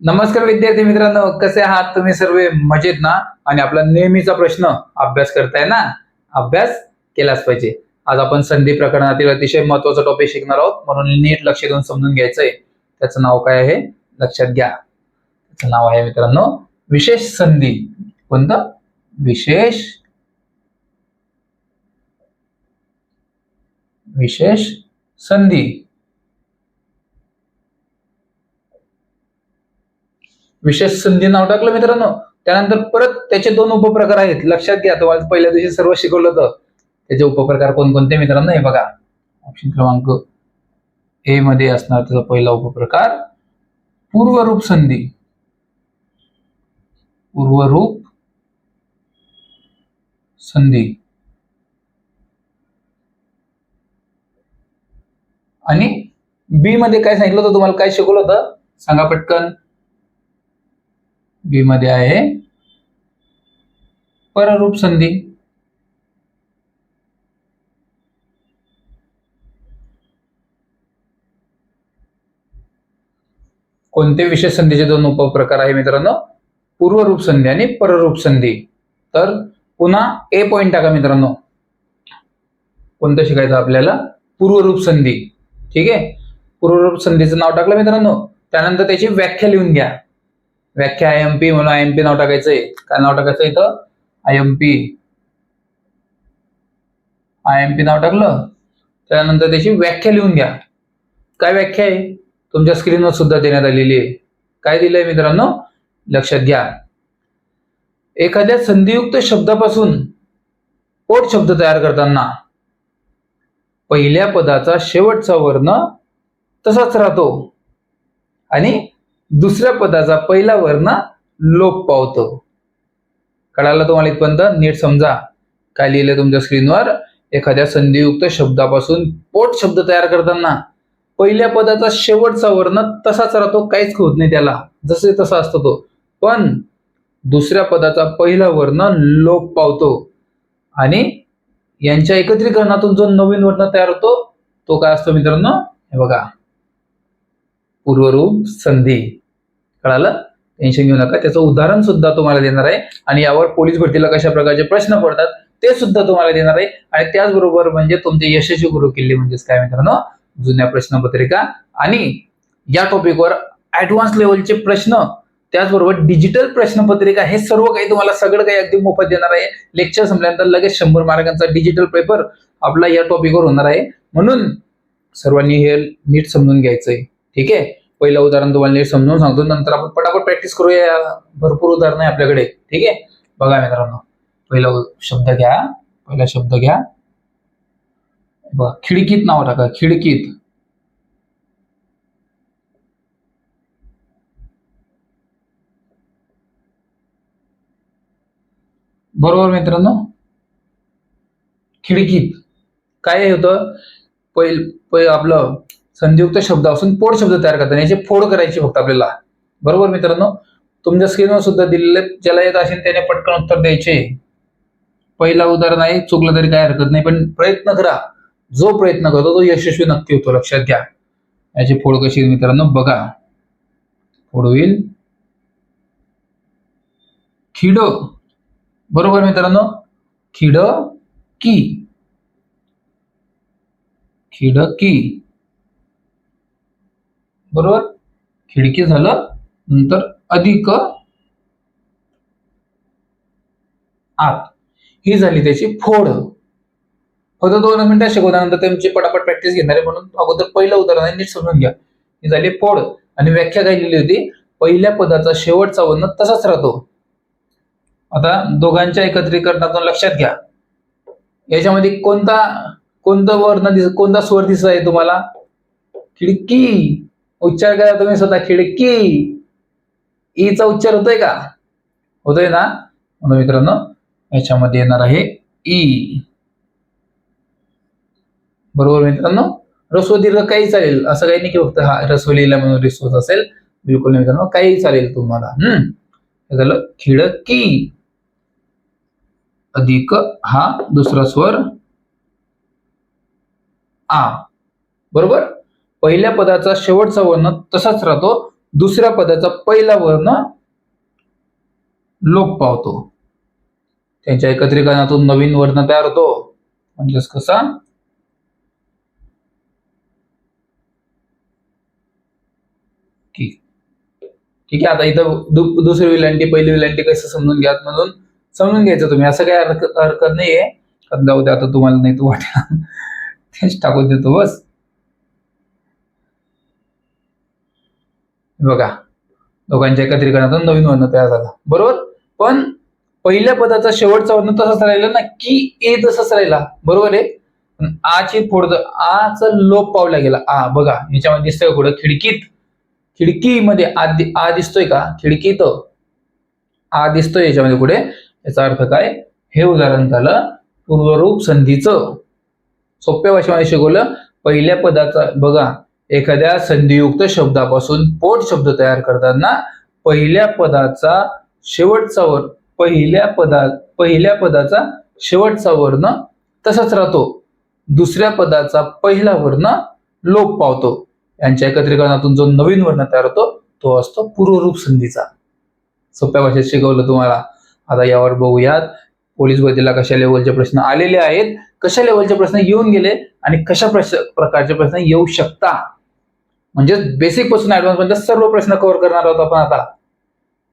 नमस्कार विद्यार्थी मित्रांनो कसे आहात तुम्ही सर्व? मजेत ना? आणि आपला नेहमीचा प्रश्न अभ्यास करताय ना? अभ्यास केलाच पाहिजे. आज आपण संधी प्रकरणातील अतिशय महत्त्वाचा टॉपिक शिकणार आहोत. म्हणून नीट लक्ष देऊन समजून घ्यायचंय. त्याचं नाव काय आहे? लक्षात घ्या. त्याचं नाव आहे मित्रांनो विशेष संधी. कोणतं? विशेष विशेष संधी. विशेष संधी नाव टाकलं मित्रांनो. त्यानंतर परत त्याचे दोन उपप्रकार आहेत. लक्षात घ्या तुम्हाला पहिल्या दिवशी सर्व शिकवलं होतं. त्याचे उपप्रकार कोणकोणते मित्रांनो? हे बघा. ऑप्शन क्रमांक ए मध्ये असणार त्याचा पहिला उपप्रकार. पूर्वरूप संधी. पूर्वरूप संधी. आणि बी मध्ये काय सांगितलं होतं? तुम्हाला काय शिकवलं होतं? सांगा पटकन. बी मध्ये आहे. पररूप संधी. कोणते विशेष संधीचे दोन उपप्रकार आहे मित्रांनो? पूर्वरूप संधी आणि पररूप संधी. तर पुन्हा ए पॉइंट टाका मित्रांनो. कोणतं शिकायचं आपल्याला? पूर्वरूप संधी. ठीक आहे? पूर्वरूप संधीचं नाव टाकलं मित्रांनो. त्यानंतर त्याची व्याख्या लिहून घ्या. व्याख्या आय एम पी म्हणून आय एम पी नाव टाकायचंय काय नाव टाकायचं इथं? I M P. I M P नाव टाकलं. त्यानंतर त्याची व्याख्या लिहून घ्या. काय व्याख्या आहे? तुमच्या स्क्रीनवर सुद्धा देण्यात आलेली आहे. काय दिलंय मित्रांनो? लक्षात घ्या. एखाद्या संधियुक्त शब्दापासून पोट शब्द तयार करताना पहिल्या पदाचा शेवटचा वर्ण तसाच राहतो. आणि दुसऱ्या पदाचा पहिला वर्ण लोप पावतो. कळाला तुम्हाला इथपर्यंत? नीट समजा. काय लिहिलंय तुमच्या स्क्रीनवर एखाद्या संधियुक्त शब्दापासून पोट शब्द तयार करताना. पहिल्या पदाचा शेवटचा वर्ण तसाच राहतो काहीच होत नाही त्याला. जसे तसा असतो तो. पण दुसऱ्या पदाचा पहिला वर्ण लोप पावतो. आणि यांच्या एकत्रीकरणातून जो नवीन वर्ण तयार होतो तो काय असतो मित्रांनो? हे बघा. पूर्वरूप संधी. कळालं? टेन्शन घेऊ नका. त्याचं उदाहरण सुद्धा तुम्हाला देणार आहे. आणि यावर पोलीस भरतीला कशा प्रकारचे प्रश्न पडतात ते सुद्धा तुम्हाला देणार आहे. आणि त्याचबरोबर म्हणजे तुमचे यशस्वी गुरु किल्ले म्हणजेच काय मित्रांनो? जुन्या प्रश्नपत्रिका. आणि या टॉपिकवर ऍडव्हान्स लेवलचे प्रश्न त्याचबरोबर डिजिटल प्रश्नपत्रिका हे सर्व काही तुम्हाला सगळं काही अगदी मोफत देणार आहे. लेक्चर संपल्यानंतर लगेच शंभर मार्कांचा डिजिटल पेपर आपला या टॉपिकवर होणार आहे. म्हणून सर्वांनी हे नीट समजून घ्यायचंय. ठीक आहे? पहिलं उदाहरण तुम्हाला नीट समजून सांगतो नंतर आपण पटापट प्रॅक्टिस करूया भरपूर उदाहरणं आहे आपल्याकडे ठीक आहे? बघा मित्रांनो पहिला शब्द घ्या पहिला शब्द घ्या. बघा खिडकीत नाव टाका खिडकीत. बरोबर मित्रांनो? खिडकीत. काय होतं? पहिल आपलं संधियुक्त शब्द असून पोड शब्द तयार करताना याची फोड करायची फक्त आपल्याला. बरोबर मित्रांनो? तुमच्या स्क्रीनवर सुद्धा दिलेले ज्याला येत असेल त्याने पटकन उत्तर द्यायचे. पहिला उदाहरण आहे चुकलं तरी काय हरकत नाही पण प्रयत्न करा. जो प्रयत्न करतो तो यशस्वी नक्की होतो. लक्षात घ्या. याची फोड कशी मित्रांनो? बघा. फोड होईल. खिड. बरोबर मित्रांनो? खिड की. खिड की. बरोबर? खिडकी झालं नंतर अधिक आत. ही झाली त्याची फोड. फक्त दोन मिनिटं शिकवल्यानंतर त्यांची पटापट प्रॅक्टिस घेणार आहे म्हणून अगोदर पहिलं उदाहरण नीट समजून घ्या. ही झाली फोड. आणि व्याख्या काय लिहिली होती? पहिल्या पदाचा शेवटचा वर्ण तसाच राहतो. आता दोघांच्या एकत्रीकरणातून लक्षात घ्या. याच्यामध्ये कोणता कोणता वर्ण दिस कोणता स्वर दिसत आहे तुम्हाला? खिडकी. उच्चार करा तुम्ही स्वतः खिडकी. ईचा उच्चार होतोय का? होतोय ना? म्हणून मित्रांनो याच्यामध्ये येणार आहे ई. बरोबर मित्रांनो? रस्व दीर्घ काही चालेल असं काही नाही की फक्त हा रस्व लिहिला म्हणून रिस्वत असेल. बिलकुल नाही मित्रांनो काही चालेल तुम्हाला. हम्म. झालं खिडकी. अधिक हा दुसरा स्वर आ. बरोबर? पहिल्या पदाचा शेवटचा वर्ण तसाच राहतो. दुसऱ्या पदाचा पहिला वर्ण लोप पावतो. त्यांच्या एकत्रीकरणातून नवीन वर्ण तयार होतो. म्हणजेच कसा? ठीक आहे आता इथं दु- दुसरी विलांटी पहिली विलांटी कसं समजून घ्यात म्हणून समजून घ्यायचं तुम्ही. असं काही हरकत हरकत नाहीये. जाऊ दे आता तुम्हाला नाही तू वाटेल. तेच टाकून देतो बस. बघा. दोघांच्या एकत्रीकरणातून नवीन वर्ण तयार झाला. बरोबर? पण पहिल्या पदाचा शेवटचा वर्ण तसाच राहिला ना? की ए तसाच राहिला. बरोबर आहे? पण आची फोड आचा लोप पावला गेला. आ बघा. याच्यामध्ये दिसतंय कुठं खिडकीत. खिडकीमध्ये आ आ दिसतोय का? खिडकीत. आ दिसतोय याच्यामध्ये कुठे याचा अर्थ काय? हे उदाहरण झालं पूर्वरूप संधीचं. सोप्या भाषेमध्ये शिकवलं. पहिल्या पदाचा बघा. एखाद्या संधियुक्त शब्दापासून पोट शब्द तयार करताना पहिल्या पदाचा शेवटचा वर्ण पहिल्या पदा पहिल्या पदाचा शेवटचा वर्ण तसाच राहतो. दुसऱ्या पदाचा पहिला वर्ण लोप पावतो. यांच्या एकत्रीकरणातून जो नवीन वर्ण तयार होतो तो असतो पूर्वरूप संधीचा. सोप्या भाषेत शिकवलं तुम्हाला. आता यावर बघूयात. पोलीस भरतीला कशा लेवलचे प्रश्न आलेले आहेत कशा लेवलचे प्रश्न येऊन गेले आणि कशा प्रश्न प्रकारचे प्रश्न येऊ शकता? म्हणजे बेसिकपासून ऍडव्हान्स पर्यंत सर्व प्रश्न कव्हर करणार आहोत आपण आता.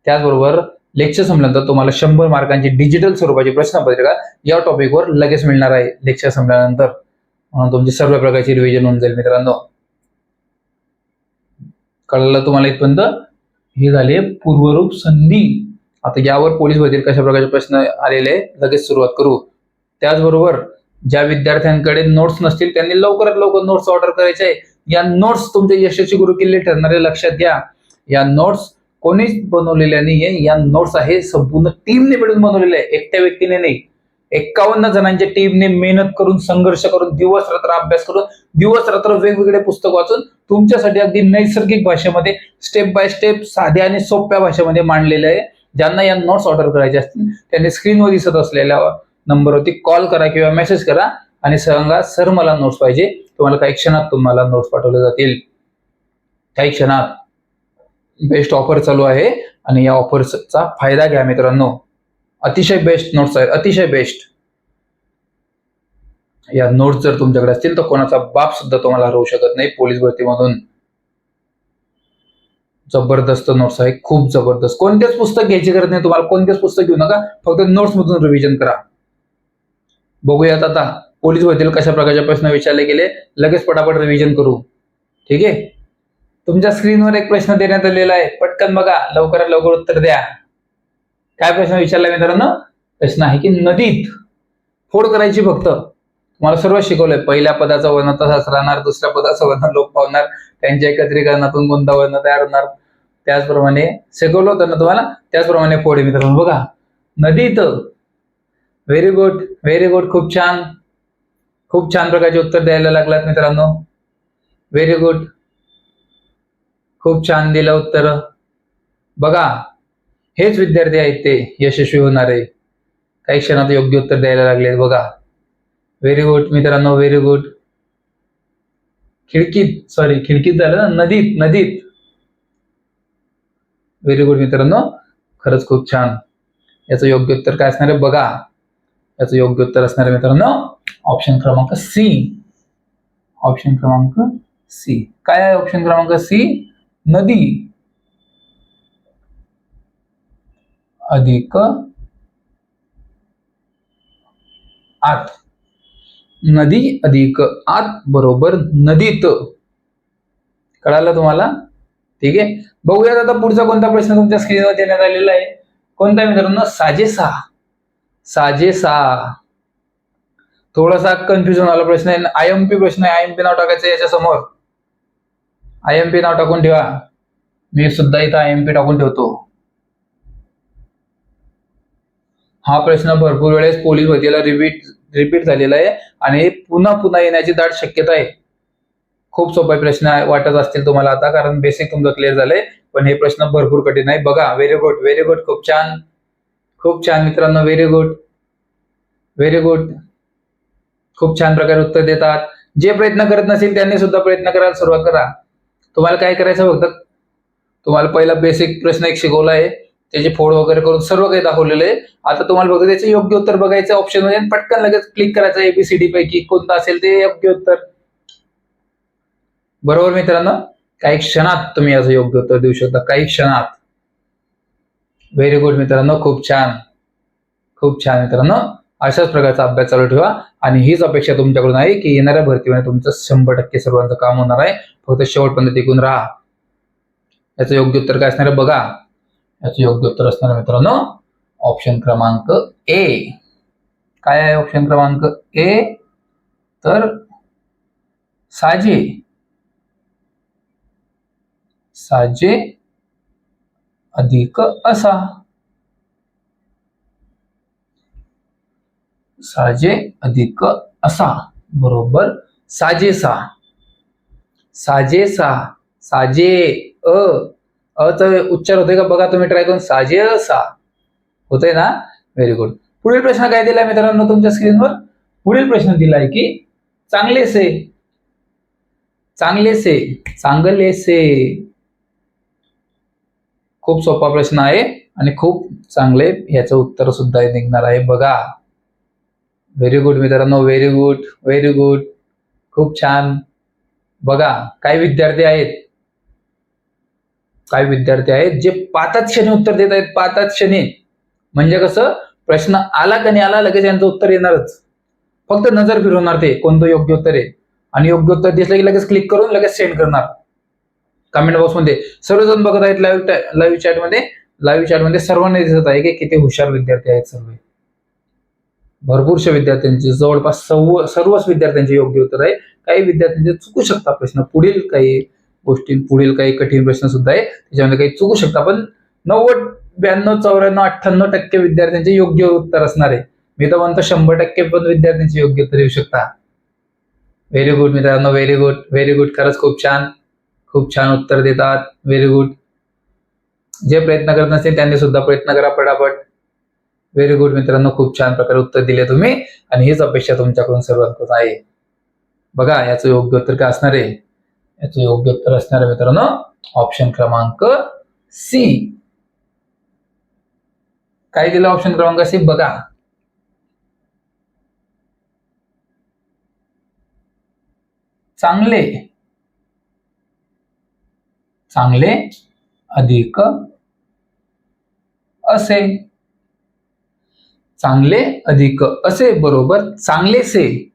त्याचबरोबर लेक्चर संपल्यानंतर तुम्हाला शंभर मार्कांची डिजिटल स्वरूपाची प्रश्नपत्रिका या टॉपिकवर लगेच मिळणार आहे लेक्चर संपल्यानंतर. म्हणून तुमची सर्व प्रकारची रिव्हिजन होऊन जाईल मित्रांनो. कळलं तुम्हाला इथपर्यंत? हे झाले पूर्वरूप संधी. आता यावर पोलीस भरतील कशा प्रकारचे प्रश्न आलेले लगेच सुरुवात करू. त्याचबरोबर ज्या विद्यार्थ्यांकडे नोट्स नसतील त्यांनी लवकरात लवकर नोट्स ऑर्डर करायचे आहे. या नोट्स तुमचे यशस्वी गुरु किल्ले ठरणारे लक्षात घ्या. या नोट्स कोणीच बनवलेल्या नाहीये. या नोट्स आहे संपूर्ण टीमने मिळून बनवलेल्या आहे एकट्या व्यक्तीने नाही. एक्कावन्न जणांच्या टीमने मेहनत करून संघर्ष करून दिवस रात्र अभ्यास करून दिवस रात्र वेगवेगळे पुस्तक वाचून तुमच्यासाठी अगदी नैसर्गिक भाषेमध्ये स्टेप बाय स्टेप साध्या आणि सोप्या भाषेमध्ये मांडलेलं आहे. ज्यांना या नोट्स ऑर्डर करायचे असतील त्यांनी स्क्रीनवर दिसत असलेल्या नंबरवरती कॉल करा किंवा मेसेज करा. आणि सांगा सर मला नोट्स पाहिजे. तुम्हाला काही क्षणात तुम्हाला नोट्स पाठवले जातील. काही क्षणात. बेस्ट ऑफर चालू आहे आणि या ऑफरचा फायदा घ्या मित्रांनो. अतिशय बेस्ट नोट्स आहेत. अतिशय बेस्ट या नोट्स जर तुमच्याकडे असतील तर कोणाचा बाप सुद्धा तुम्हाला हरवू शकत नाही पोलीस भरतीमधून. जबरदस्त नोट्स आहे. खूप जबरदस्त. कोणतेच पुस्तक घ्यायची गरज नाही. तुम्हाला कोणतेच पुस्तक घेऊ नका. फक्त नोट्स मधून रिव्हिजन करा. बघूयात आता. पोलीस भरतील कशा प्रकारचे प्रश्न विचारले गेले लगेच पटापट रिव्हिजन करू. ठीक आहे? तुमच्या स्क्रीनवर एक प्रश्न देण्यात आलेला आहे. पटकन बघा लवकरात लवकर उत्तर द्या. काय प्रश्न विचारला मित्रांनो? प्रश्न आहे की नदीत फोड करायची फक्त. तुम्हाला सर्व शिकवलंय. पहिल्या पदाचा वर्ण तसाच राहणार दुसऱ्या पदाचा वर्ण लोप पावणार. त्यांच्या एकत्रीकरणातून कोणता वर्ण तयार होणार. त्याचप्रमाणे शिकवलं होतं ना तुम्हाला? त्याचप्रमाणे फोड मित्रांनो. बघा नदीत. व्हेरी गुड व्हेरी गुड खूप छान. खूप छान प्रकारचे उत्तर द्यायला लागलात मित्रांनो. व्हेरी गुड खूप छान दिलं उत्तर. बघा हेच विद्यार्थी आहेत ते यशस्वी होणारे. काही क्षणात योग्य उत्तर द्यायला लागले बघा. व्हेरी गुड मित्रांनो व्हेरी गुड खिडकीत सॉरी खिडकीत झालं ना नदीत नदीत. व्हेरी गुड मित्रांनो. खरंच खूप छान. याचं योग्य उत्तर काय असणार आहे? बघा. याचं योग्य उत्तर असणार आहे मित्रांनो. ऑप्शन क्रमांक सी. ऑप्शन क्रमांक सी. काय आहे ऑप्शन क्रमांक सी? नदी. अधिक आत. नदी अधिक आत बरोबर नदीत. कळालं तुम्हाला? ठीक आहे. बघूयात आता पुढचा कोणता प्रश्न तुमच्या स्क्रीनवर देण्यात आलेला आहे. कोणता मित्रांनो? साजेसा साजेसा थोडासा कन्फ्युजन आला प्रश्न आहे. आय एम पी प्रश्न आहे. आय एम पी नाव टाकायचं याच्या समोर आय एम पी नाव टाकून ठेवा. मी सुद्धा इथं आय एम पी टाकून ठेवतो. हा प्रश्न भरपूर वेळेस पोलीस भरतीला रिपीट रिपीट झालेला आहे आणि पुन्हा पुन्हा येण्याची दाट शक्यता आहे. खूप सोपे प्रश्न आहे- वाटत असतील तुम्हाला आता कारण बेसिक तुमचं क्लिअर झालंय. पण हे प्रश्न भरपूर कठीण आहे. बघा व्हेरी गुड व्हेरी गुड खूप छान. खूप छान मित्रांनो व्हेरी गुड व्हेरी गुड खूप छान प्रकारे उत्तर देतात. जे प्रयत्न करत नसेल त्यांनी सुद्धा प्रयत्न करायला सुरुवात करा. तुम्हाला काय करायचं फक्त? तुम्हाला पहिला बेसिक प्रश्न एक शिकवला आहे. त्याची फोड वगैरे करून सर्व काही दाखवलेलं आहे. आता तुम्हाला फक्त त्याचे योग्य उत्तर बघायचं ऑप्शनमध्ये पटकन लगेच क्लिक करायचं एबीसीडी पैकी कोणतं असेल ते योग्य उत्तर. बरोबर मित्रांनो? काही क्षणात तुम्ही याचं योग्य उत्तर देऊ शकता. काही क्षणात. व्हेरी गुड मित्रांनो. खूप छान. खूप छान मित्रांनो. अशाच प्रकारचा अभ्यास चालू ठेवा. आणि हीच अपेक्षा तुमच्याकडून आहे की येणाऱ्या भरतीमध्ये तुमचं शंभर टक्के सर्वांचं काम होणार आहे. फक्त शेवटपर्यंत टिकून राहा. याचं योग्य उत्तर काय असणार आहे बघा. याचं योग्य उत्तर असणार मित्रांनो ऑप्शन क्रमांक ए काय आहे ऑप्शन क्रमांक ए तर साजे. साजे अधिक असा. साजे अधिक असा बरोबर? साजेसा साजेसा साजे अ. अचा उच्चार होतोय का? बघा तुम्ही ट्राय करून साजे असा होतोय ना? व्हेरी गुड पुढील प्रश्न काय दिलाय मित्रांनो तुमच्या स्क्रीनवर पुढील प्रश्न दिलाय की चांगलेसे चांगलेसे चांगलेसे खूप सोपा प्रश्न आहे आणि खूप चांगले याचं उत्तर सुद्धा निघणार आहे. बघा. व्हेरी गुड मित्रांनो. व्हेरी गुड व्हेरी गुड खूप छान. बघा काही विद्यार्थी आहेत. काही विद्यार्थी आहेत जे पाचच क्षणी उत्तर देत आहेत. पातात क्षणी म्हणजे कसं? प्रश्न आला का नाही आला लगेच यांचं उत्तर येणारच. फक्त नजर फिरवणार ते कोणतं योग्य उत्तर आहे. आणि योग्य उत्तर दिसलं की लगेच क्लिक करून लगेच सेंड करणार. कमेंट बॉक्समध्ये सर्वजण बघत आहेत लाईव्ह लाईव्ह चॅटमध्ये लाईव्ह चॅटमध्ये सर्वांना दिसत आहे की किती हुशार विद्यार्थी आहेत सर्व. भरपूरशा विद्यार्थ्यांचे जवळपास सर्व सर्वच विद्यार्थ्यांचे योग्य उत्तर आहे. काही विद्यार्थ्यांचे चुकू शकता प्रश्न पुढील काही गोष्टी पुढील काही कठीण प्रश्न सुद्धा आहे. त्याच्यामध्ये काही चुकू शकता पण नव्वद ब्याण्णव चौऱ्याण्णव अठ्ठ्याण्णव टक्के विद्यार्थ्यांचे योग्य उत्तर असणार आहे. मी तर म्हणतो शंभर टक्के पण विद्यार्थ्यांचे योग्य उत्तर येऊ शकता. व्हेरी गुड मित्रांनो व्हेरी गुड व्हेरी गुड खरंच खूप छान खूप छान उत्तर देतात. व्हेरी गुड जे प्रयत्न करत नसतील त्यांनी सुद्धा प्रयत्न करा पटापट. व्हेरी गुड मित्रांनो खूप छान प्रकारे उत्तर दिले तुम्ही. आणि हीच अपेक्षा तुमच्याकडून सर्वांकडून आहे. बघा याचं योग्य उत्तर काय असणार आहे? याचं योग्य उत्तर असणार आहे मित्रांनो ऑप्शन क्रमांक सी काय दिलं ऑप्शन क्रमांक सी बघा. चांगले. चांगले अधिक असे. चांगले अधिक असे बरोबर चांगलेसे.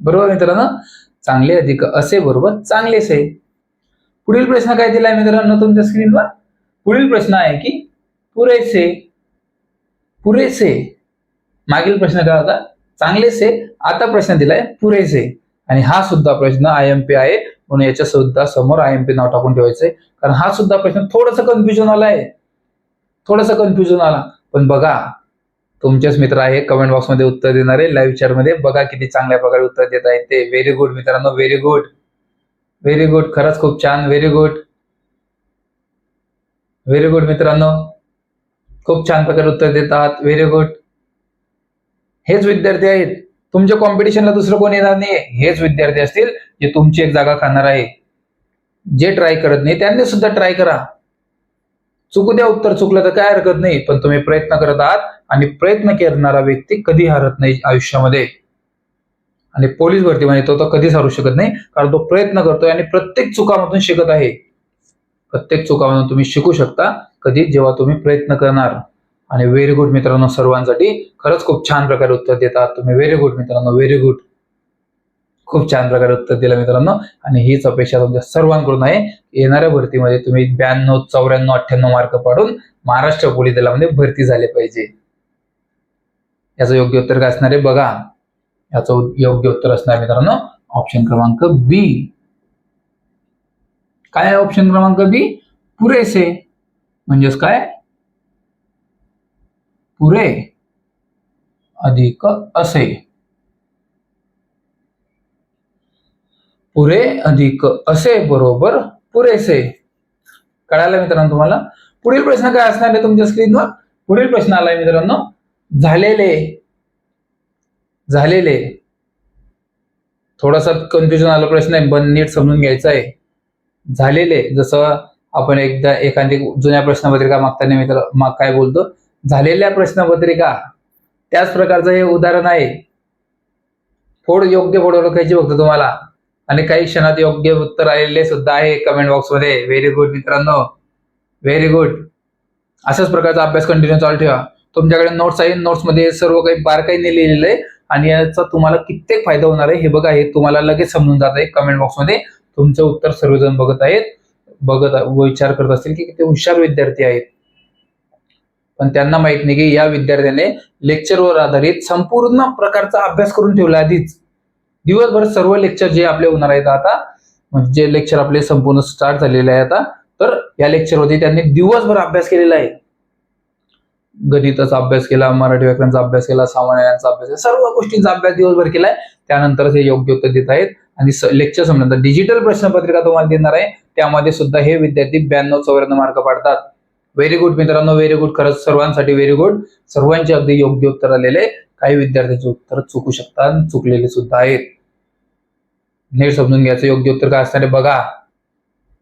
बरोबर मित्रांनो? चांगले अधिक असे बरोबर चांगलेसे. पुढील प्रश्न काय दिलाय मित्रांनो तुमच्या स्क्रीनवर? पुढील प्रश्न आहे की पुरेसे. पुरेसे. मागील प्रश्न काय होता? चांगलेसे. आता प्रश्न दिलाय पुरेसे. आणि हा सुद्धा प्रश्न आय एम पी आहे. म्हणून याच्या सुद्धा समोर आय एम पी नाव टाकून ठेवायचंय. कारण हा सुद्धा प्रश्न थोडस कन्फ्युजन आलाय थोडस कन्फ्युजन आला पण बघा तुमचेच मित्र आहे कमेंट बॉक्समध्ये उत्तर देणारे लाईव्ह चॅटमध्ये बघा किती चांगल्या प्रकारे उत्तर देत आहेत ते. व्हेरी गुड मित्रांनो व्हेरी गुड व्हेरी गुड खरंच खूप छान व्हेरी गुड व्हेरी गुड मित्रांनो. खूप छान प्रकारे उत्तर देत आहात व्हेरी गुड हेच विद्यार्थी आहेत. तुमच्या कॉम्पिटिशनला दुसरं कोण येणार नाही हेच विद्यार्थी असतील जे तुमची एक जागा खाणार आहे. जे ट्राय करत नाही त्यांनी सुद्धा ट्राय करा. चुकू द्या उत्तर चुकलं तर काय हरकत नाही पण तुम्ही प्रयत्न करत आहात आणि प्रयत्न करणारा व्यक्ती कधी हरत नाही आयुष्यामध्ये. आणि पोलीस भरती म्हणजे तो तर कधीच हरू शकत नाही कारण तो प्रयत्न करतोय आणि प्रत्येक चुकामधून शिकत आहे. प्रत्येक चुकामधून तुम्ही शिकू शकता कधी जेव्हा तुम्ही प्रयत्न करणार. आणि व्हेरी गुड मित्रांनो सर्वांसाठी खरंच खूप छान प्रकारे उत्तर देतात तुम्ही. व्हेरी गुड मित्रांनो व्हेरी गुड खूप छान प्रकारे उत्तर दिलं मित्रांनो. आणि हीच अपेक्षा तुमच्या सर्वांकडून आहे. येणाऱ्या भरतीमध्ये तुम्ही ब्याण्णव चौऱ्याण्णव अठ्ठ्याण्णव मार्क पाडून महाराष्ट्र पोलीस दलामध्ये भरती झाले पाहिजे. याचं योग्य उत्तर काय असणार आहे? बघा. याचं योग्य उत्तर असणार मित्रांनो. ऑप्शन क्रमांक बी काय ऑप्शन क्रमांक बी पुरेसे. म्हणजेच काय? पुरे. अधिक असे. पुरे अधिक. असे बरोबर पुरेसे. कळालं मित्रांनो तुम्हाला? पुढील प्रश्न काय असणार आहे तुमच्या स्क्रीनवर पुढील प्रश्न आलाय मित्रांनो. झालेले. झालेले. थोडासा कन्फ्युजन आला प्रश्न आहे पण नीट समजून घ्यायचा आहे. झालेले. जसं आपण एकदा एखादी जुन्या प्रश्नपत्रिका मागताना मित्र माग काय बोलतो? झालेल्या प्रश्नपत्रिका. त्याच प्रकारचं हे उदाहरण आहे. फोड योग्य फोड ओळखायची फक्त तुम्हाला. आणि काही क्षणात योग्य उत्तर आलेले सुद्धा आहे कमेंट बॉक्समध्ये व्हेरी गुड मित्रांनो. व्हेरी गुड अशाच प्रकारचा अभ्यास कंटिन्यू चालू ठेवा. तुमच्याकडे नोट्स आहे. नोट्समध्ये सर्व काही बारकाईने लिहिलेलं आहे. आणि याचा तुम्हाला कित्येक फायदा होणार आहे. हे बघा हे तुम्हाला लगेच समजून जात आहे कमेंट बॉक्समध्ये तुमचं उत्तर सर्वजण बघत आहेत. बघत विचार करत असतील की किती हुशार विद्यार्थी आहेत. पण त्यांना माहीत नाही की या विद्यार्थ्याने लेक्चरवर आधारित संपूर्ण प्रकारचा अभ्यास करून ठेवला आधीच. दिवसभर सर्व लेक्चर जे आपले होणार आहेत आता म्हणजे जे लेक्चर आपले संपूर्ण स्टार्ट झालेले आहे आता तर या लेक्चरमध्ये त्यांनी दिवसभर अभ्यास केलेला आहे. गणिताचा अभ्यास केला मराठी व्याकरणाचा अभ्यास केला सामान्यांचा अभ्यास केला सर्व गोष्टींचा अभ्यास दिवसभर केलाय. त्यानंतरच हे योग्य उत्तर देत आहेत. आणि लेक्चर समजा डिजिटल प्रश्नपत्रिका तुम्हाला देणार आहे. त्यामध्ये सुद्धा हे विद्यार्थी ब्याण्णव चौऱ्याण्णव मार्क पाडतात. व्हेरी गुड मित्रांनो व्हेरी गुड खरंच सर्वांसाठी व्हेरी गुड सर्वांचे अगदी योग्य उत्तर आलेले काही विद्यार्थ्यांचे उत्तर चुकू शकतात आणि चुकलेले सुद्धा आहेत. नीट समजून घ्यायचं. योग्य उत्तर काय असणार आहे? बघा.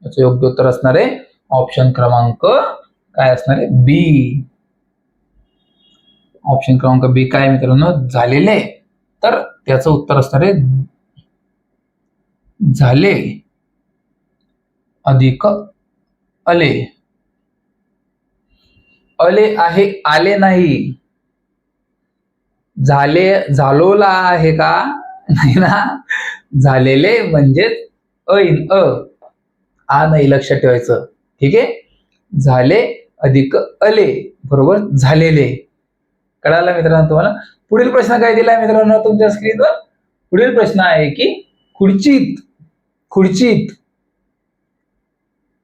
याचं योग्य उत्तर असणार आहे ऑप्शन क्रमांक काय असणार आहे? बी ऑप्शन क्रमांक बी काय मित्रांनो? झालेले. तर त्याचं उत्तर असणार आहे झाले. अधिक अले अले आहे आले नाही. झाले झालोला आहे का? नाही ना झालेले म्हणजेच ऐन अ. आ नाही लक्षात ठेवायचं. ठीक आहे? झाले अधिक अले. बरोबर? झालेले. कळालं मित्रांनो तुम्हाला? पुढील प्रश्न काय दिलाय मित्रांनो तुमच्या स्क्रीनवर? पुढील प्रश्न आहे की खुर्चीत खुर्चीत.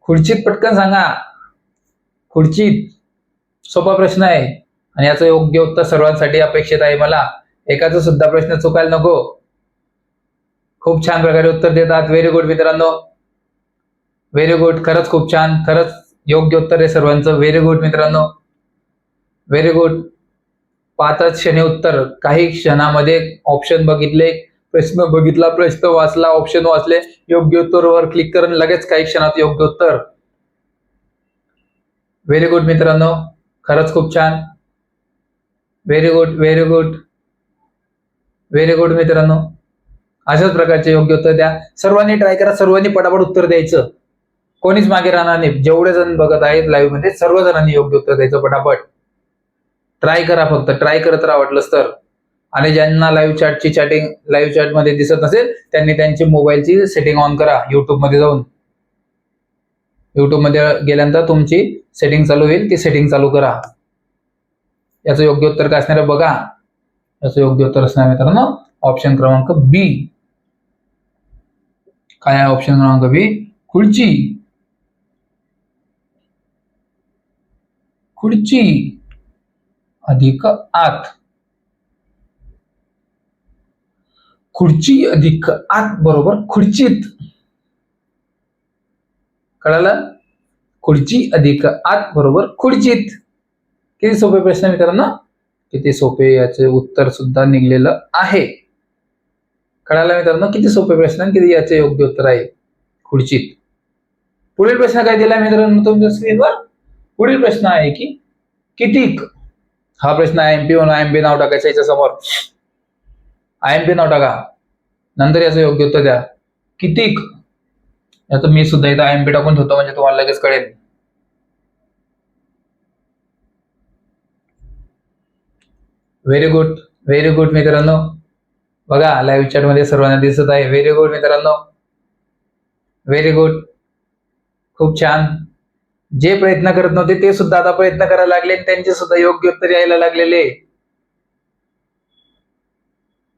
खुर्चीत पटकन सांगा. खुर्चीत. सोपा प्रश्न आहे. आणि याचं योग्य उत्तर सर्वांसाठी अपेक्षित आहे मला. एकाचा सुद्धा प्रश्न चुकायला नको. खूप छान प्रकारे उत्तर देतात. व्हेरी गुड मित्रांनो. व्हेरी गुड खरंच खूप छान. खरंच योग्य उत्तर आहे सर्वांचं. व्हेरी गुड मित्रांनो. व्हेरी गुड पाचच क्षणी उत्तर. काही क्षणामध्ये ऑप्शन बघितले प्रश्न बघितला प्रश्न वाचला ऑप्शन वाचले योग्य उत्तरवर क्लिक करून लगेच काही क्षणात योग्य उत्तर. व्हेरी गुड मित्रांनो. खरंच खूप छान. Very good very good very good मित्रांनो. अशाच प्रकारचे योग्य उत्तर द्या. सर्वांनी ट्राय करा सर्वांनी पटापट उत्तर द्यायचं. कोणीच मागे राहणार नाही. जेवढे जण बघत आहेत लाईव्हमध्ये सर्व जणांनी योग्य उत्तर द्यायचं पटापट. ट्राय करा फक्त. ट्राय करत राहा वाटलंच तर. आणि ज्यांना लाईव्ह चॅटची चॅटिंग लाईव्ह चॅटमध्ये दिसत नसेल त्यांनी त्यांची मोबाईलची सेटिंग ऑन करा. युट्यूबमध्ये जाऊन. युट्यूबमध्ये गेल्यानंतर तुमची सेटिंग चालू होईल. ती सेटिंग चालू करा. याचं योग्य उत्तर काय असणार बघा. याचं योग्य उत्तर असणार मित्रांनो. ऑप्शन क्रमांक बी काय आहे ऑप्शन क्रमांक बी खुर्ची. खुर्ची. अधिक आत. खुर्ची अधिक आत बरोबर खुर्चीत. कळालं? खुर्ची अधिक आत बरोबर खुर्चीत. किती सोपे प्रश्न आहे मित्रांनो? किती सोपे याचे उत्तर सुद्धा निघलेलं आहे. कळायला मित्रांनो किती सोपे प्रश्न आणि किती याचे योग्य उत्तर आहे. खुर्चीत. पुढील प्रश्न काय दिला मित्रांनो तुमच्या स्क्रीनवर पुढील प्रश्न आहे की कितीक? हा प्रश्न आय एम पी म्हणून आय एम पी नाव टाकायचं याच्या समोर आय एम पी नाव टाका. नंतर याचं योग्य उत्तर द्या. कितीक? याचं मी सुद्धा इथं आय एम पी टाकून ठेवतो म्हणजे तुम्हाला लगेच कळेल. व्हेरी गुड व्हेरी गुड मित्रांनो. बघा लाईव्ह चॅटमध्ये सर्वांना दिसत आहे. व्हेरी गुड मित्रांनो. व्हेरी गुड खूप छान. जे प्रयत्न करत नव्हते ते सुद्धा आता प्रयत्न करायला लागले. आणि त्यांचे सुद्धा योग्य उत्तर यायला लागलेले.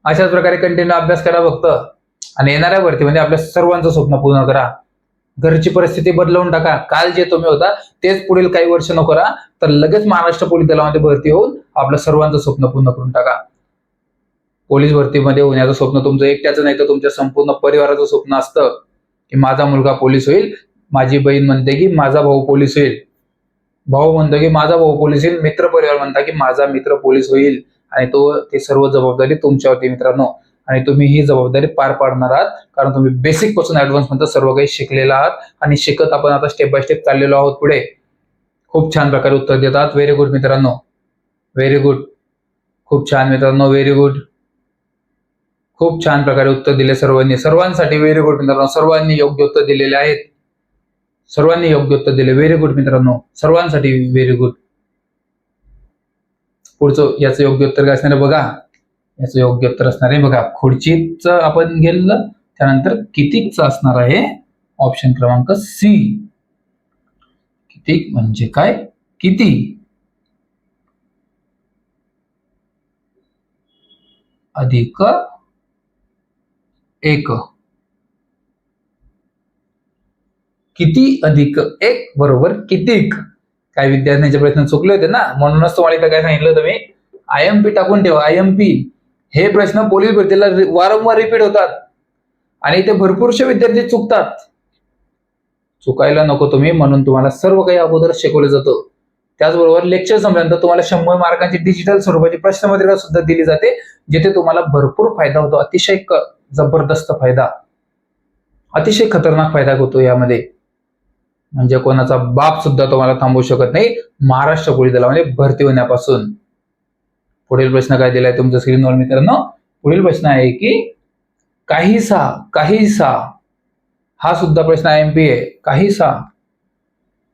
अशाच प्रकारे कंटिन्यू अभ्यास करा फक्त. आणि येणाऱ्या भरतीमध्ये म्हणजे आपल्या सर्वांचं स्वप्न पूर्ण करा. घरची परिस्थिती बदलवून टाका. काल जे तुम्ही होता तेच पुढील काही वर्ष नको करा तर लगेच महाराष्ट्र पोलीस दलामध्ये भरती होऊन आपलं सर्वांचं स्वप्न पूर्ण करून टाका. पोलीस भरतीमध्ये होण्याचं स्वप्न तुमचं एकट्याचं नाही तर तुमच्या संपूर्ण परिवाराचं स्वप्न असतं की माझा मुलगा पोलीस होईल माझी बहीण म्हणते की माझा भाऊ पोलीस होईल. भाऊ म्हणतो की माझा भाऊ पोलीस होईल मित्र परिवार म्हणता की माझा मित्र पोलीस होईल. आणि तो ते सर्व जबाबदारी तुमच्यावरती मित्रांनो. आणि तुम्ही ही जबाबदारी पार पाडणार आहात कारण तुम्ही बेसिकपासून ऍडव्हान्स पर्यंत सर्व काही शिकलेला आहात आणि शिकत आपण आता स्टेप बाय स्टेप चाललेलो आहोत पुढे. खूप छान प्रकारे उत्तर देतात. व्हेरी गुड मित्रांनो. व्हेरी गुड खूप छान मित्रांनो. व्हेरी गुड खूप छान प्रकारे उत्तर दिले सर्वांनी. सर्वांसाठी व्हेरी गुड मित्रांनो सर्वांनी योग्य उत्तर दिलेले आहेत. सर्वांनी योग्य उत्तर दिले. व्हेरी गुड मित्रांनो सर्वांसाठी व्हेरी गुड पुढचं याचं योग्य उत्तर काय असणार आहे बघा. याचं योग्य उत्तर असणार आहे बघा. खुर्चीच आपण गेलं त्यानंतर कितीकचं असणार आहे? ऑप्शन क्रमांक सी कितीक म्हणजे काय? किती? अधिक एक. किती अधिक एक बरोबर कितीक? काही विद्यार्थ्यांचे प्रश्न चुकले होते ना म्हणूनच तुम्हाला इथं काय सांगितलं तुम्ही आय एम पी टाकून ठेवा आय एम पी हे प्रश्न पोलीस भरतीला वारंवार रिपीट होतात. आणि ते भरपूरशे विद्यार्थी चुकतात. चुकायला नको तुम्ही म्हणून तुम्हाला सर्व काही अगोदर शिकवलं जातं. त्याचबरोबर लेक्चर संपल्यानंतर तुम्हाला शंभर मार्कांची डिजिटल स्वरूपाची प्रश्नपत्रिका सुद्धा दिली जाते जिथे तुम्हाला भरपूर फायदा होतो. अतिशय जबरदस्त फायदा. अतिशय खतरनाक फायदा होतो यामध्ये. म्हणजे कोणाचा बाप सुद्धा तुम्हाला थांबवू शकत नाही. महाराष्ट्र पोलीस दलामध्ये भरती होण्यापासून. पुढील प्रश्न काय दिलाय तुमच्या स्क्रीनवर मित्रांनो? पुढील प्रश्न आहे की काहीसा काहीसा हा सुद्धा प्रश्न आय एम पी आहे काहीसा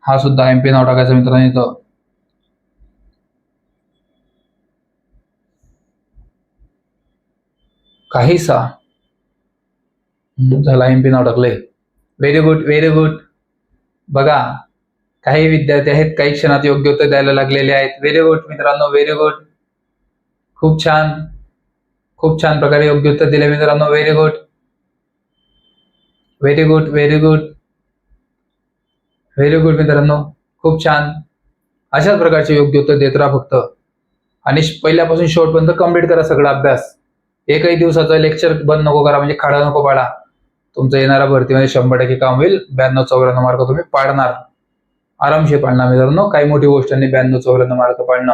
हा सुद्धा एम पी नाव टाकायचा मित्रांनो इथं. काहीसा झाला एम पी नाव टाकलंय व्हेरी गुड व्हेरी गुड बघा काही विद्यार्थी आहेत काही क्षणात योग्य उत्तर द्यायला लागलेले आहेत. व्हेरी गुड मित्रांनो व्हेरी गुड खूप छान. खूप छान प्रकारे योग्य उत्तर दिले मित्रांनो. Very good very good very good very good मित्रांनो. खूप छान. अशाच प्रकारचे योग्य उत्तर देत राहा फक्त. आणि पहिल्यापासून शेवटपर्यंत कंप्लीट करा सगळा अभ्यास. एकही दिवसाचा लेक्चर बंद नको करा म्हणजे खाडा नको पाडा. तुमचं येणाऱ्या भरतीमध्ये शंभर टक्के काम होईल. ब्याण्णव चौऱ्याण्णव मार्क तुम्ही पाडणार. आरामशीर पाडणार मित्रांनो. काही मोठी गोष्ट नाही ब्याण्णव चौऱ्याण्णव मार्क पाडणं.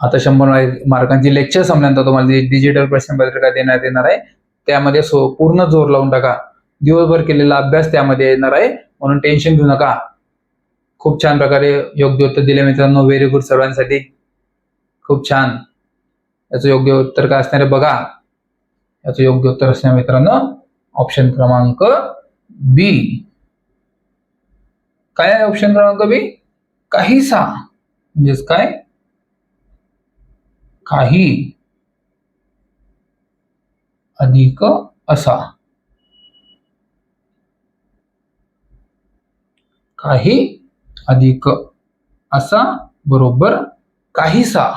आता शंभर मार्कांची लेक्चर संपल्यानंतर तुम्हाला डिजिटल प्रश्नपत्रिका देण्यात येणार आहे त्यामध्ये सो पूर्ण जोर लावून टाका. दिवसभर केलेला अभ्यास त्यामध्ये येणार आहे. म्हणून टेन्शन घेऊ नका. खूप छान प्रकारे योग्य उत्तर दिले मित्रांनो. व्हेरी गुड सर्वांसाठी. खूप छान. याचं योग्य उत्तर काय असणार आहे बघा. याचं योग्य उत्तर असणार मित्रांनो. ऑप्शन क्रमांक बी काय आहे ऑप्शन क्रमांक बी काहीसा. म्हणजेच काय? काही अधिक असा. काही अधिक असा बरोबर काहीसा.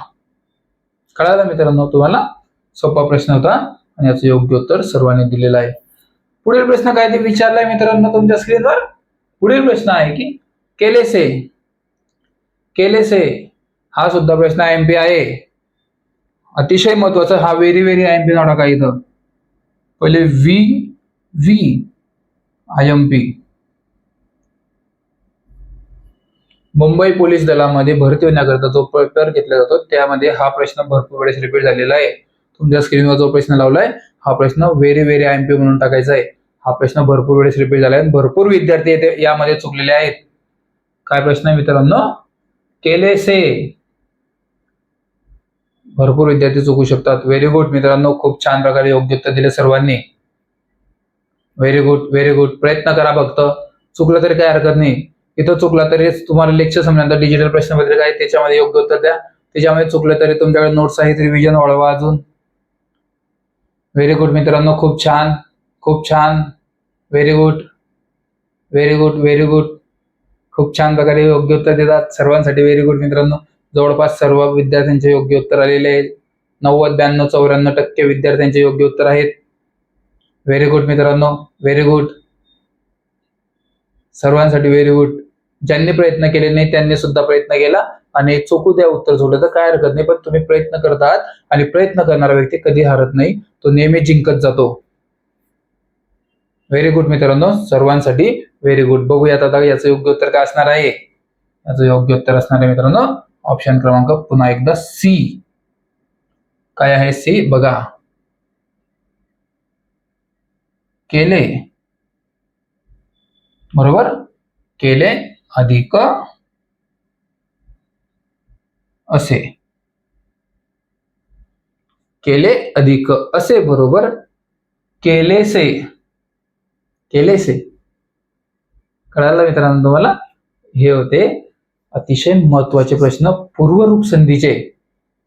कळालं मित्रांनो तुम्हाला? सोपा प्रश्न होता. आणि याचं योग्य उत्तर सर्वांनी दिलेलं आहे. पुढील प्रश्न काय ते विचारलाय मित्रांनो तुमच्या स्क्रीनवर? पुढील प्रश्न आहे की केलेसे केलेसे हा सुद्धा प्रश्न एम पी आहे. अतिशय महत्त्वाचा हा very very I M P नव्हता टाका इथं? पहिले V V I M P Mumbai police दलामध्ये भरती होण्याकरता जो पेपर घेतला जातो त्यामध्ये हा प्रश्न भरपूर वेळेस रिपीट झालेला आहे. तुमच्या स्क्रीनवर जो प्रश्न लावलाय हा प्रश्न very very I M P म्हणून टाकायचा आहे. हा प्रश्न भरपूर वेळेस रिपीट झाला आहे भरपूर विद्यार्थी येथे यामध्ये चुकलेले आहेत. काय प्रश्न आहे मित्रांनो? केलेसे. भरपूर विद्यार्थी चुकू शकतात. व्हेरी गुड मित्रांनो खूप छान प्रकारे योग्य उत्तर दिले सर्वांनी. व्हेरी गुड व्हेरी गुड प्रयत्न करा फक्त. चुकलं तरी काही हरकत नाही. इथं चुकला तरी तुम्हाला लेक्चर समजल्यानंतर डिजिटल प्रश्नपत्रिका आहे त्याच्यामध्ये योग्य उत्तर द्या. त्याच्यामध्ये चुकलं तरी तुमच्याकडे नोट्स आहेत रिव्हिजन वाढवा अजून. व्हेरी गुड मित्रांनो. खूप छान. खूप छान. Very good very good very good खूप छान प्रकारे योग्य उत्तर देतात सर्वांसाठी. व्हेरी गुड मित्रांनो. जवळपास सर्व विद्यार्थ्यांचे योग्य उत्तर आलेले आहेत. नव्वद ब्याण्णव चौऱ्याण्णव टक्के विद्यार्थ्यांचे योग्य उत्तर आहेत. व्हेरी गुड मित्रांनो. व्हेरी गुड सर्वांसाठी व्हेरी गुड ज्यांनी प्रयत्न केले नाही त्यांनी सुद्धा प्रयत्न केला. आणि चुकू द्या उत्तर झोलं तर काय हरकत नाही पण तुम्ही प्रयत्न करत आहात आणि प्रयत्न करणारा व्यक्ती कधी हरत नाही. तो नेहमी जिंकत जातो. व्हेरी गुड मित्रांनो सर्वांसाठी व्हेरी गुड बघूयात आता याचं योग्य उत्तर काय असणार आहे. याचं योग्य उत्तर असणार आहे मित्रांनो. ऑप्शन क्रमांक पुन्हा एकदा सी काय आहे सी बघा. केले. बरोबर? केले अधिक असे. केले अधिक असे बरोबर. केलेसे. केलेसे. कळालं मित्रांनो तुम्हाला? हे होते अतिशय महत्त्वाचे प्रश्न पूर्वरूप संधीचे.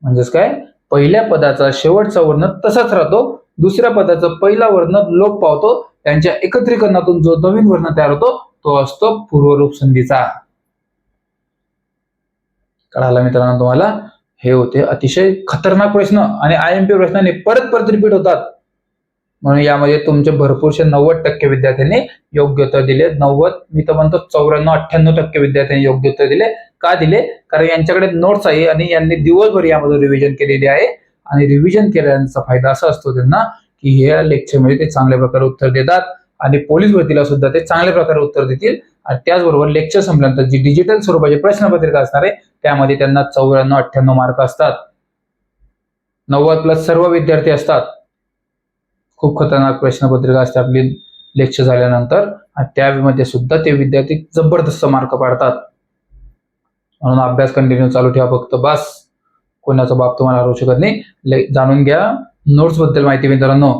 म्हणजेच काय? पहिल्या पदाचा शेवटचा वर्ण तसाच राहतो. दुसऱ्या पदाचा पहिला वर्ण लोप पावतो. त्यांच्या एकत्रीकरणातून जो नवीन वर्ण तयार होतो तो असतो पूर्वरूप संधीचा. कळाला मित्रांनो तुम्हाला? हे होते अतिशय खतरनाक प्रश्न आणि आय एम पी प्रश्नाने परत परत रिपीट होतात. म्हणून यामध्ये तुमचे भरपूरशे नव्वद टक्के विद्यार्थ्यांनी योग्य उत्तर दिले. नव्वद मी तर म्हणतो चौऱ्याण्णव अठ्ठ्याण्णव टक्के विद्यार्थ्यांनी योग्य उत्तर दिले. का दिले? कारण यांच्याकडे नोट्स आहे आणि यांनी दिवसभर यामध्ये रिव्हिजन केलेली आहे. आणि रिव्हिजन केल्याचा फायदा असा असतो त्यांना की ह्या लेक्चरमध्ये ते चांगल्या प्रकारे उत्तर देतात आणि पोलीस भरतीला सुद्धा ते चांगल्या प्रकारे उत्तर देतील. आणि त्याचबरोबर लेक्चर संपल्यानंतर जी डिजिटल स्वरूपाची प्रश्नपत्रिका असणार आहे त्यामध्ये त्यांना चौऱ्याण्णव अठ्ठ्याण्णव मार्क असतात. नव्वद प्लस सर्व विद्यार्थी असतात. खूप खतरनाक प्रश्नपत्रिका असते आपली लेक्चर झाल्यानंतर. आणि त्यामध्ये सुद्धा ते विद्यार्थी जबरदस्त मार्क पाडतात. म्हणून अभ्यास कंटिन्यू चालू ठेवा फक्त बस. कोणाचा बाप तुम्हाला हरवू शकत नाही. जाणून घ्या. नोट्सबद्दल माहिती मित्रांनो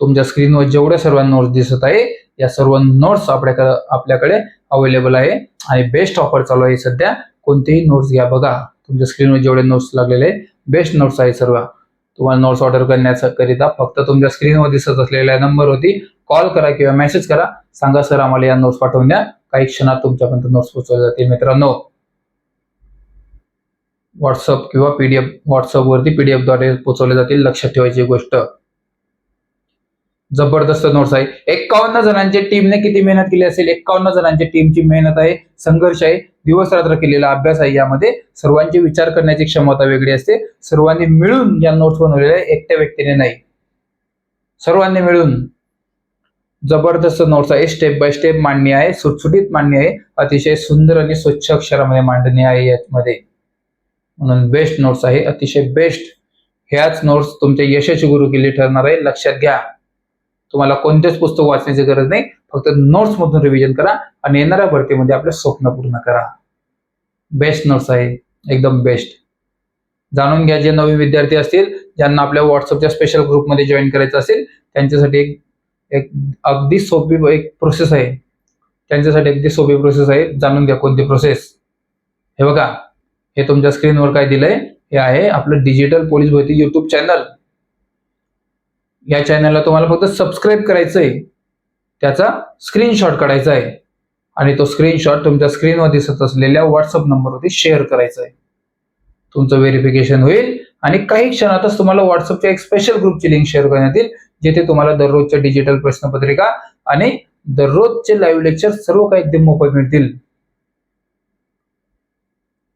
तुमच्या स्क्रीनवर जेवढ्या सर्व नोट्स दिसत आहे या सर्व नोट्स आपल्याकडे आपल्याकडे अवेलेबल आहे. आणि बेस्ट ऑफर चालू आहे सध्या. कोणतेही नोट्स घ्या. बघा तुमच्या स्क्रीनवर जेवढे नोट्स लागलेले बेस्ट नोट्स आहे सर्व. तुम्हाला नोट्स ऑर्डर करण्याकरिता फक्त तुमच्या स्क्रीनवर दिसत असलेल्या नंबरवरती कॉल करा किंवा मेसेज करा. सांगा सर आम्हाला या नोट्स पाठवून द्या काही क्षणात तुमच्यापर्यंत नोट्स पोहोचवल्या जातील. मित्रांनो व्हॉट्सअप किंवा पीडीएफ व्हॉट्सअपवरती पीडीएफद्वारे पोहोचवले जातील. लक्षात ठेवायची गोष्ट. जबरदस्त नोट्स आहे. एक्कावन्न जणांच्या टीमने किती मेहनत केली असेल? एक्कावन्न जणांच्या टीमची मेहनत आहे संघर्ष आहे दिवस रात्र केलेला अभ्यास आहे यामध्ये. सर्वांचे विचार करण्याची क्षमता वेगळी असते. सर्वांनी मिळून या नोट्स बनवलेल्या आहे एकट्या व्यक्तीने नाही. सर्वांनी मिळून जबरदस्त नोट्स आहे. स्टेप बाय स्टेप मांडणी आहे. सुटसुटीत मांडणी आहे. अतिशय सुंदर आणि स्वच्छ अक्षरामध्ये मांडणी आहे यामध्ये. म्हणून बेस्ट नोट्स आहे. अतिशय बेस्ट ह्याच नोट्स तुमच्या यशाची गुरुकिल्ली ठरणार आहे. लक्षात घ्या. तुम्हाला कोणतेच पुस्तक वाचण्याची गरज नाही. फक्त नोट्स मधून रिव्हिजन करा आणि येणाऱ्या भरतीमध्ये आपले स्वप्न पूर्ण करा. बेस्ट नोट्स आहे. एकदम बेस्ट जाणून घ्या जे नवीन विद्यार्थी असतील ज्यांना आपल्या व्हॉट्सअपच्या स्पेशल ग्रुपमध्ये जॉईन करायचं असेल त्यांच्यासाठी एक एक अगदी सोपी एक प्रोसेस आहे. त्यांच्यासाठी अगदी सोपी प्रोसेस आहे. जाणून घ्या कोणती प्रोसेस हे बघा हे तुमच्या स्क्रीनवर काय दिलंय? हे आहे आपलं डिजिटल पोलीस भरती युट्यूब चॅनल या चॅनलला तुम्हाला फक्त सबस्क्राईब करायचं आहे त्याचा स्क्रीनशॉट काढायचा आहे. आणि तो स्क्रीनशॉट तुमच्या स्क्रीनवर दिसत असलेल्या व्हॉट्सअप नंबरवरती शेअर करायचा आहे. तुमचं व्हेरिफिकेशन होईल. आणि काही क्षणातच तुम्हाला व्हॉट्सअपच्या एक स्पेशल ग्रुपची लिंक शेअर करण्यात येईल जिथे तुम्हाला दररोजच्या डिजिटल प्रश्नपत्रिका आणि दररोजचे लाईव्ह लेक्चर सर्व काही एकदम मोफत मिळतील.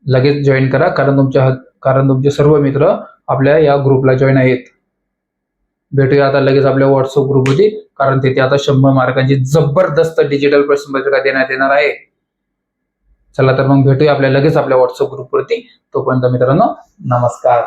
लगेच जॉईन करा कारण तुमच्या कारण तुमचे सर्व मित्र आपल्या या ग्रुपला जॉईन आहेत. भेटूया आता लगेच आपल्या व्हॉट्सअप ग्रुपवरती कारण तिथे आता शंभर मार्कांची जबरदस्त डिजिटल प्रश्नपत्रिका देण्यात येणार आहे. चला तर मग भेटूया आपल्या लगेच आपल्या व्हॉट्सअप ग्रुपवरती तोपर्यंत मित्रांनो नमस्कार.